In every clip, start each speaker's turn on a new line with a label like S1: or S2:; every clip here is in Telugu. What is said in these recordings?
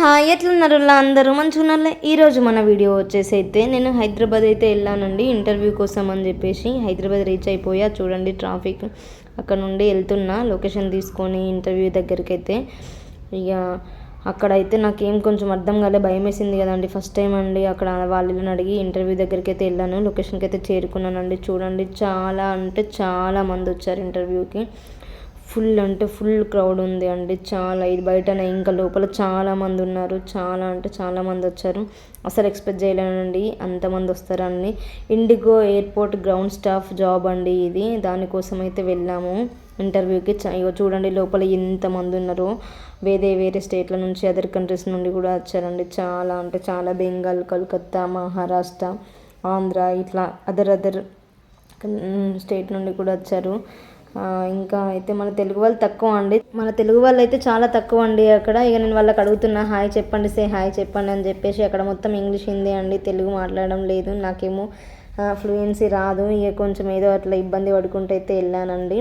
S1: హాయ్ ఎట్లున్నారు అందరూ? మంచిగా ఉన్నారు ఈరోజు మన వీడియో వచ్చేసి అయితే నేను హైదరాబాద్ అయితే వెళ్ళానండి ఇంటర్వ్యూ కోసం అని చెప్పేసి. హైదరాబాద్ రీచ్ అయిపోయా చూడండి ట్రాఫిక్ అక్కడ నుండి వెళ్తున్నా లొకేషన్ తీసుకొని ఇంటర్వ్యూ దగ్గరికి అయితే ఇక అక్కడైతే నాకేం కొంచెం అర్థం కాలే భయం వేసింది కదండి. ఫస్ట్ టైం అండి అక్కడ వాళ్ళని అడిగి ఇంటర్వ్యూ దగ్గరికి అయితే వెళ్ళాను. లొకేషన్కి అయితే చేరుకున్నానండి. చూడండి చాలా అంటే చాలా మంది వచ్చారు ఇంటర్వ్యూకి. ఫుల్ అంటే ఫుల్ క్రౌడ్ ఉంది అండి. చాలా ఇది బయటనే ఇంకా లోపల చాలా మంది ఉన్నారు. చాలా అంటే చాలా మంది వచ్చారు. అసలు ఎక్స్పెక్ట్ చేయలేనండి. అంతమంది వస్తారని IndiGo airport ground staff job అండి ఇది. దానికోసం అయితే వెళ్ళాము. ఇంటర్వ్యూకి చూడండి లోపల ఎంతమంది ఉన్నారో. వేరే వేరే స్టేట్ల నుంచి అదర్ కంట్రీస్ నుండి కూడా వచ్చారండి. చాలా అంటే చాలా బెంగాల్ కలకత్తా మహారాష్ట్ర ఆంధ్ర ఇట్లా అదర్ అదర్ స్టేట్ నుండి కూడా వచ్చారు. ఇంకా అయితే మన తెలుగు వాళ్ళు తక్కువ అండి. మన తెలుగు వాళ్ళు అయితే చాలా తక్కువ అండి అక్కడ. ఇక నేను వాళ్ళకి అడుగుతున్నా హాయ్ చెప్పండి సే హాయ్ చెప్పండి అని చెప్పేసి అక్కడ మొత్తం ఇంగ్లీష్ హిందీ అండి. తెలుగు మాట్లాడడం లేదు. నాకేమో ఫ్లూయెన్సీ రాదు. ఇక కొంచెం ఏదో అట్లా ఇబ్బంది పడుకుంటూ అయితే వెళ్ళానండి.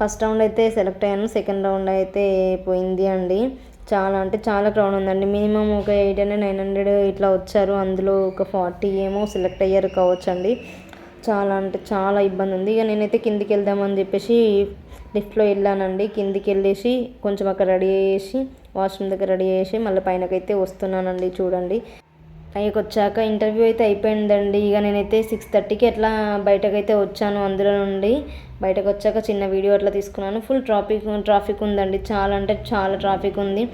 S1: ఫస్ట్ రౌండ్ అయితే సెలెక్ట్ అయ్యాను. సెకండ్ రౌండ్ అయితే పోయింది అండి. చాలా అంటే చాలా క్రౌడ్ ఉందండి. మినిమం ఒక ఎయిట్ హండ్రెడ్ నైన్ హండ్రెడ్ ఇట్లా వచ్చారు. అందులో ఒక ఫార్టీ ఏమో సెలెక్ట్ అయ్యారు కావచ్చు అండి. చాలా అంటే చాలా ఇబ్బంది ఉంది ఇక నేనైతే కిందికి వెళ్దామని చెప్పేసి లిఫ్ట్లో వెళ్ళానండి కిందికి వెళ్ళేసి కొంచెం అక్కడ రెడీ చేసి వాష్రూమ్ దగ్గర రెడీ చేసి మళ్ళీ పైనకైతే వస్తున్నానండి చూడండి. పైకి వచ్చాక ఇంటర్వ్యూ అయితే అయిపోయిందండి. ఇక నేనైతే సిక్స్ థర్టీకి ఎట్లా బయటకైతే వచ్చాను అందులో నుండి. బయటకు వచ్చాక చిన్న వీడియో అట్లా తీసుకున్నాను. ఫుల్ ట్రాఫిక్ ట్రాఫిక్ ఉందండి. చాలా అంటే చాలా ట్రాఫిక్ ఉంది.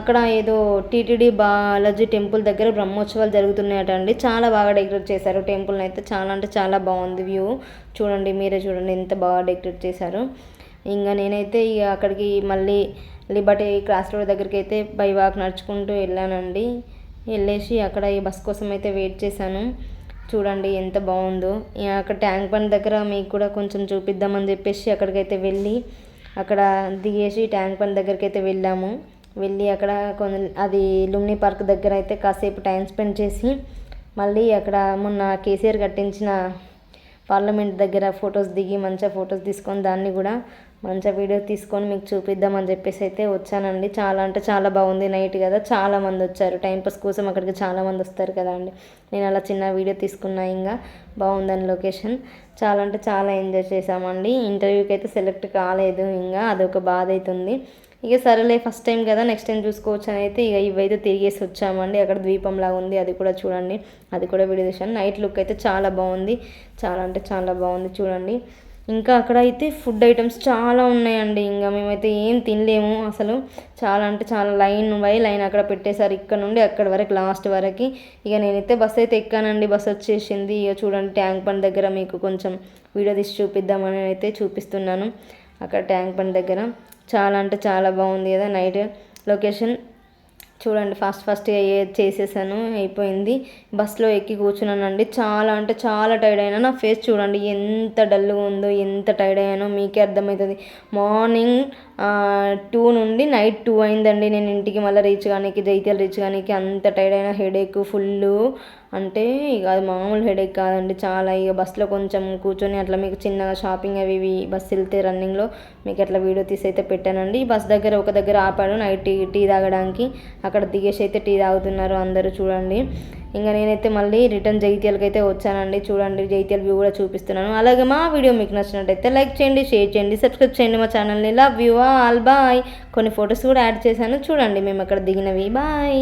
S1: అక్కడ ఏదో టీటీడీ బాలాజీ టెంపుల్ దగ్గర బ్రహ్మోత్సవాలు జరుగుతున్నాయట అండి చాలా బాగా డెకరేట్ చేశారు టెంపుల్ని అయితే. చాలా అంటే చాలా బాగుంది వ్యూ. చూడండి మీరే చూడండి ఎంత బాగా డెకరేట్ చేశారు. ఇంకా నేనైతే ఇక అక్కడికి మళ్ళీ లిబర్టీ క్రాస్ రోడ్ దగ్గరికి అయితే బై వాక్ నడుచుకుంటూ వెళ్ళానండి. వెళ్ళేసి అక్కడ ఈ బస్ కోసం అయితే వెయిట్ చేశాను. చూడండి ఎంత బాగుందో. అక్కడ ట్యాంక్ బండ్ దగ్గర మీకు కూడా కొంచెం చూపిద్దామని చెప్పేసి అక్కడికైతే వెళ్ళి అక్కడ దిగేసి ట్యాంక్ బండ్ దగ్గరికి అయితే వెళ్ళాము. వెళ్ళి అక్కడ కొన్ని అది లుమ్ని పార్క్ దగ్గర అయితే కాసేపు టైం స్పెండ్ చేసి మళ్ళీ అక్కడ మొన్న కేసీఆర్ కట్టించిన పార్లమెంట్ దగ్గర ఫొటోస్ దిగి మంచిగా ఫొటోస్ తీసుకొని దాన్ని కూడా మంచిగా వీడియో తీసుకొని మీకు చూపిద్దామని చెప్పేసి అయితే వచ్చానండి. చాలా అంటే చాలా బాగుంది నైట్ కదా. చాలా మంది వచ్చారు. టైంపాస్ కోసం అక్కడికి చాలా మంది వస్తారు కదా అండి. నేను అలా చిన్న వీడియో తీసుకున్నా ఇంకా బాగుందని లొకేషన్. చాలా అంటే చాలా ఎంజాయ్ చేసామండి ఇంటర్వ్యూకి అయితే సెలెక్ట్ కాలేదు ఇంకా. అదొక బాధ అవుతుంది ఇక సరేలే ఫస్ట్ టైం కదా నెక్స్ట్ టైం చూసుకోవచ్చు అని అయితే ఇక ఇవైతే తిరిగేసి వచ్చామండి. అక్కడ ద్వీపంలాగా ఉంది అది కూడా చూడండి. అది కూడా వీడియో తీసాను నైట్ లుక్ అయితే చాలా బాగుంది. చాలా అంటే చాలా బాగుంది చూడండి. ఇంకా అక్కడ అయితే ఫుడ్ ఐటమ్స్ చాలా ఉన్నాయండి. ఇంకా మేమైతే ఏం తినలేము అసలు. చాలా అంటే చాలా లైన్ బై లైన్ అక్కడ పెట్టేశారు ఇక్కడ నుండి అక్కడ వరకు లాస్ట్ వరకు. ఇక నేనైతే బస్ అయితే ఎక్కానండి. బస్ వచ్చేసింది. ఇక చూడండి ట్యాంక్ బండ్ దగ్గర మీకు కొంచెం వీడియో తీసి చూపిద్దామని అయితే చూపిస్తున్నాను. అక్కడ ట్యాంక్ బండ్ దగ్గర. చాలా అంటే చాలా బాగుంది కదా నైట్. లొకేషన్ చూడండి ఫస్ట్ ఫస్ట్ చేసేసాను అయిపోయింది. బస్సులో ఎక్కి కూర్చున్నానండి. చాలా అంటే చాలా టైర్డ్ అయినా నా ఫేస్ చూడండి ఎంత డల్గా ఉందో ఎంత టైర్డ్ అయ్యానో మీకే అర్థమవుతుంది. మార్నింగ్ టూ నుండి నైట్ టూ అయిందండి. నేను ఇంటికి మళ్ళీ రీచ్ కానీ జైత్యాలు రీచ్ కానీ అంత టైర్డ్ అయినా హెడేక్ ఫుల్ అంటే ఇక అది మామూలు హెడేక్ కాదండి. చాలా ఇక బస్సులో కొంచెం కూర్చొని అట్లా మీకు చిన్నగా షాపింగ్ అవి ఇవి బస్సు వెళ్తే రన్నింగ్లో మీకు అట్లా వీడియో తీసి అయితే పెట్టానండి. బస్ దగ్గర ఒక దగ్గర ఆపాడు నైట్ టీ టీ తాగడానికి అక్కడ దిగేసి అయితే టీ తాగుతున్నారు అందరూ చూడండి. ఇంకా నేనైతే మళ్ళీ రిటర్న్ జైత్యాలకి అయితే వచ్చానండి. చూడండి జైత్యాల వ్యూ కూడా చూపిస్తున్నాను. అలాగే మా వీడియో మీకు నచ్చినట్టయితే లైక్ చేయండి షేర్ చేయండి సబ్స్క్రైబ్ చేయండి మా ఛానల్ని లవ్ యూ ఆల్ బాయ్ కొన్ని ఫొటోస్ కూడా యాడ్ చేశాను. చూడండి మేము అక్కడ దిగినవి. బాయ్